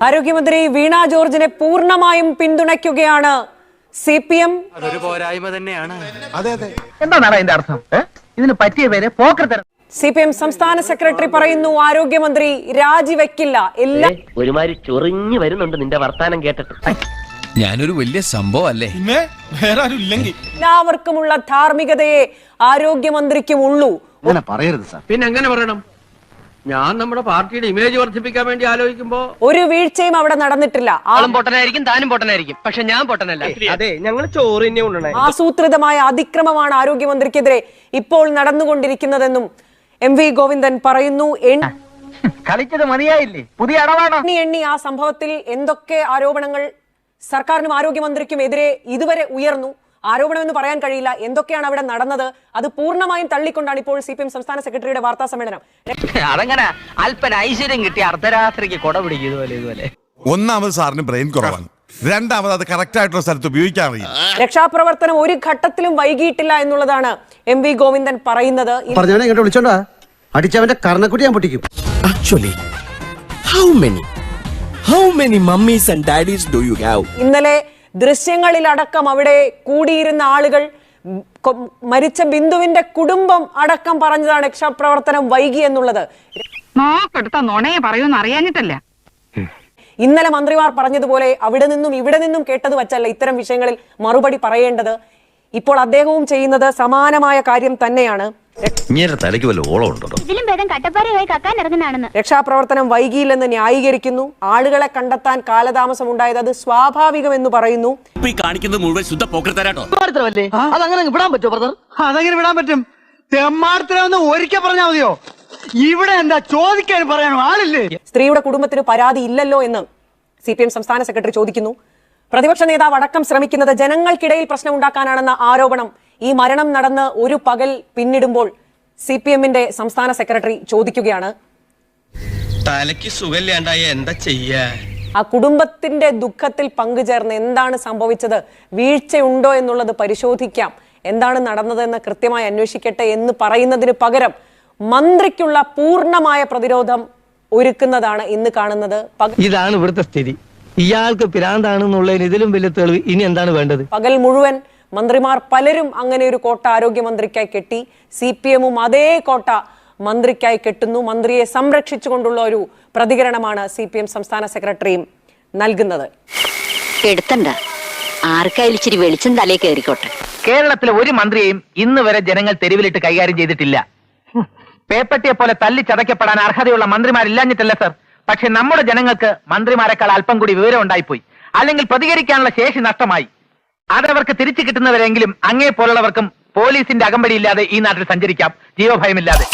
ആരോഗ്യമന്ത്രി വീണ ജോർജിനെ പൂർണമായും പിന്തുണയ്ക്കുകയാണ് സി പി എം അതൊരു പോരായ്മ തന്നെയാണ്. എന്താണ് അതിന്റെ അർത്ഥം? ഏ? ഇതിന് പറ്റിയ പേര് പോക്കർ തരം. സി പി എം സംസ്ഥാന സെക്രട്ടറി പറയുന്നു ആരോഗ്യമന്ത്രി രാജിവെക്കില്ല എല്ലാ ഒരുമാതിരി ചൊറിഞ്ഞു വരുന്നുണ്ട് നിന്റെ വർത്താനം കേട്ടിട്ട്. ഞാനൊരു വലിയ സംഭവം അല്ലേ പിന്നെ വേറെ ആരും ഇല്ലെങ്കിൽ എല്ലാവർക്കുമുള്ള ധാർമ്മികതയെ ആരോഗ്യമന്ത്രിക്കും ഉള്ളൂ അങ്ങനെ പറയരുത് സാർ. പിന്നെ എങ്ങനെ പറയണം? ഞാൻ നമ്മുടെ പാർട്ടിയുടെ ഇമേജ് വർദ്ധിപ്പിക്കാൻ വേണ്ടി ആലോചിക്കുമ്പോ ഒരു വീഴ്ചയും അവിടെ നടന്നിട്ടില്ല. ആ- ആളും പൊട്ടനായിരിക്കും താനും പൊട്ടനായിരിക്കും. പക്ഷെ ഞാൻ പൊട്ടനല്ല. അതെ ഞങ്ങൾ ചോറ് തന്നെ കൊണ്ടുവന്നേ ആസൂത്രിതമായ അതിക്രമമാണ് ആരോഗ്യമന്ത്രിക്കെതിരെ ഇപ്പോൾ നടന്നുകൊണ്ടിരിക്കുന്നതെന്നും എം വി ഗോവിന്ദൻ പറയുന്നു. എണ്ണി കളിച്ചത് മതിയായില്ലേ? പുതിയ അടവാണോ? എണ്ണി ആ സംഭവത്തിൽ എന്തൊക്കെ ആരോപണങ്ങൾ സർക്കാരിനും ആരോഗ്യമന്ത്രിക്കും എതിരെ ഇതുവരെ ഉയർന്നു. ആരോപണം എന്ന് പറയാൻ കഴിയില്ല. എന്തൊക്കെയാണ് അവിടെ നടന്നത്? അത് പൂർണമായും തള്ളിക്കൊണ്ടാണ് ഇപ്പോൾ സി പി എം സംസ്ഥാന സെക്രട്ടറിയുടെ വാർത്താ സമ്മേളനം. അതങ്ങനെ അല്പന ഐശ്വര്യം കിട്ടി അർദ്ധരാത്രിക്ക് കൊട ഇതുപോലെ ഒന്നാമത് സാറിന് ബ്രെയിൻ കുറവാണ്. രണ്ടാമത് അത് കറക്റ്റ് ആയിട്ടുള്ള സ്ഥലത്ത് ഉപയോഗിക്കാൻ അറിയില്ല. രക്ഷാപ്രവർത്തനം ഒരു ഘട്ടത്തിലും വൈകിട്ടില്ല എന്നുള്ളതാണ് എം വി ഗോവിന്ദൻ പറയുന്നത്. വിളിച്ചോണ്ടാ? അടിച്ചവന്റെ കർണക്കുട്ടി ഞാൻ പൊട്ടിക്കും. Actually how many how many mummies and daddies do you have ഇന്നലെ ദൃശ്യങ്ങളിലടക്കം അവിടെ കൂടിയിരുന്ന ആളുകൾ മരിച്ച ബിന്ദുവിന്റെ കുടുംബം അടക്കം പറഞ്ഞതാണ് രക്ഷാപ്രവർത്തനം വൈകി എന്നുള്ളത്. നോക്കെടുത്ത നുണയെ പറയൂന്ന് അറിയാഞ്ഞിട്ടല്ല? ഇന്നലെ മന്ത്രിമാർ പറഞ്ഞതുപോലെ അവിടെ നിന്നും ഇവിടെ നിന്നും കേട്ടത് വച്ചല്ല ഇത്തരം വിഷയങ്ങളിൽ മറുപടി പറയേണ്ടത്. ഇപ്പോൾ അദ്ദേഹവും ചെയ്യുന്നത് സമാനമായ കാര്യം തന്നെയാണ്. ഇങ്ങനെ തലയ്ക്ക് വല്ല ഓളം ഉണ്ടോ? ഇതിലും ഭേദം കട്ടപ്പാറയായി കക്കാൻ ഇറങ്ങുന്നതാണെന്ന്. രക്ഷാപ്രവർത്തനം വൈകിയില്ലെന്ന് ന്യായീകരിക്കുന്നു. ആളുകളെ കണ്ടെത്താൻ കാലതാമസം ഉണ്ടായത് അത് സ്വാഭാവികമെന്ന് പറയുന്നു. ഈ കാണിക്കുന്നത് മുഴുവൻ ശുദ്ധ പോക്കർ തരാട്ടോ. അതങ്ങനെ വിടാൻ പറ്റുമോ ബ്രദർ അതങ്ങനെ വിടാൻ പറ്റും. തെമ്മാടത്തിലൊന്ന് ഒരിക്കൽ പറഞ്ഞാൽ മതിയോ? ഇവിടെ എന്താ ചോദിക്കാൻ പറയാനോ ആളില്ലേ? സ്ത്രീയുടെ കുടുംബത്തിന് പരാതി ഇല്ലല്ലോ എന്ന് സി പി എം സംസ്ഥാന സെക്രട്ടറി ചോദിക്കുന്നു. പ്രതിപക്ഷ നേതാവ് അടക്കം ശ്രമിക്കുന്നത് ജനങ്ങൾക്കിടയിൽ പ്രശ്നം ഉണ്ടാക്കാനാണെന്ന ആരോപണം ഈ മരണം നടന്ന് ഒരു പകൽ പിന്നിടുമ്പോൾ സി പി എമ്മിന്റെ സംസ്ഥാന സെക്രട്ടറി ചോദിക്കുകയാണ്. തലയ്ക്ക് സുഖമില്ലാണ്ടായ എന്താ ചെയ്യാ? ആ കുടുംബത്തിന്റെ ദുഃഖത്തിൽ പങ്കുചേർന്ന് എന്താണ് സംഭവിച്ചത്? വീഴ്ചയുണ്ടോ എന്നുള്ളത് പരിശോധിക്കാം. എന്താണ് നടന്നതെന്ന് കൃത്യമായി അന്വേഷിക്കട്ടെ എന്ന് പറയുന്നതിന് പകരം മന്ത്രിക്കുള്ള പൂർണമായ പ്രതിരോധം ഒരുക്കുന്നതാണ് ഇന്ന് കാണുന്നത്. ഇതാണ് ഇവിടുത്തെ സ്ഥിതി. ഇയാൾക്ക് പിരാന്താണെന്നുള്ളതിന് ഇതിലും വലിയ തെളിവ് ഇനി എന്താണ് വേണ്ടത്? പകൽ മുഴുവൻ മന്ത്രിമാർ പലരും അങ്ങനെ ഒരു കോട്ട ആരോഗ്യമന്ത്രിക്കായി കെട്ടി സി പി എമ്മും അതേ കോട്ട മന്ത്രിക്കായി കെട്ടുന്നു. മന്ത്രിയെ സംരക്ഷിച്ചുകൊണ്ടുള്ള ഒരു പ്രതികരണമാണ് സി പി എം സംസ്ഥാന സെക്രട്ടറിയും നൽകുന്നത്. എടുത്തണ്ട. ആർക്കായാലും ഇച്ചിരി വെളിച്ചം തലേ കയറിക്കോട്ടെ. കേരളത്തിലെ ഒരു മന്ത്രിയെയും ഇന്ന് വരെ ജനങ്ങൾ തെരുവിലിട്ട് കൈകാര്യം ചെയ്തിട്ടില്ല. പേപ്പട്ടിയെ പോലെ തല്ലി ചതയ്ക്കപ്പെടാൻ അർഹതയുള്ള മന്ത്രിമാരില്ലാഞ്ഞിട്ടല്ല സർ? പക്ഷെ നമ്മുടെ ജനങ്ങൾക്ക് മന്ത്രിമാരെക്കാൾ അല്പം കൂടി വിവരം ഉണ്ടായിപ്പോയി അല്ലെങ്കിൽ പ്രതികരിക്കാനുള്ള ശേഷി നഷ്ടമായി. അതവർക്ക് തിരിച്ചു കിട്ടുന്നവരെങ്കിലും അങ്ങേ പോലുള്ളവർക്കും പോലീസിന്റെ അകമ്പടിയില്ലാതെ ഈ നാട്ടിൽ സഞ്ചരിക്കാം. ജീവഭയമില്ലാതെ.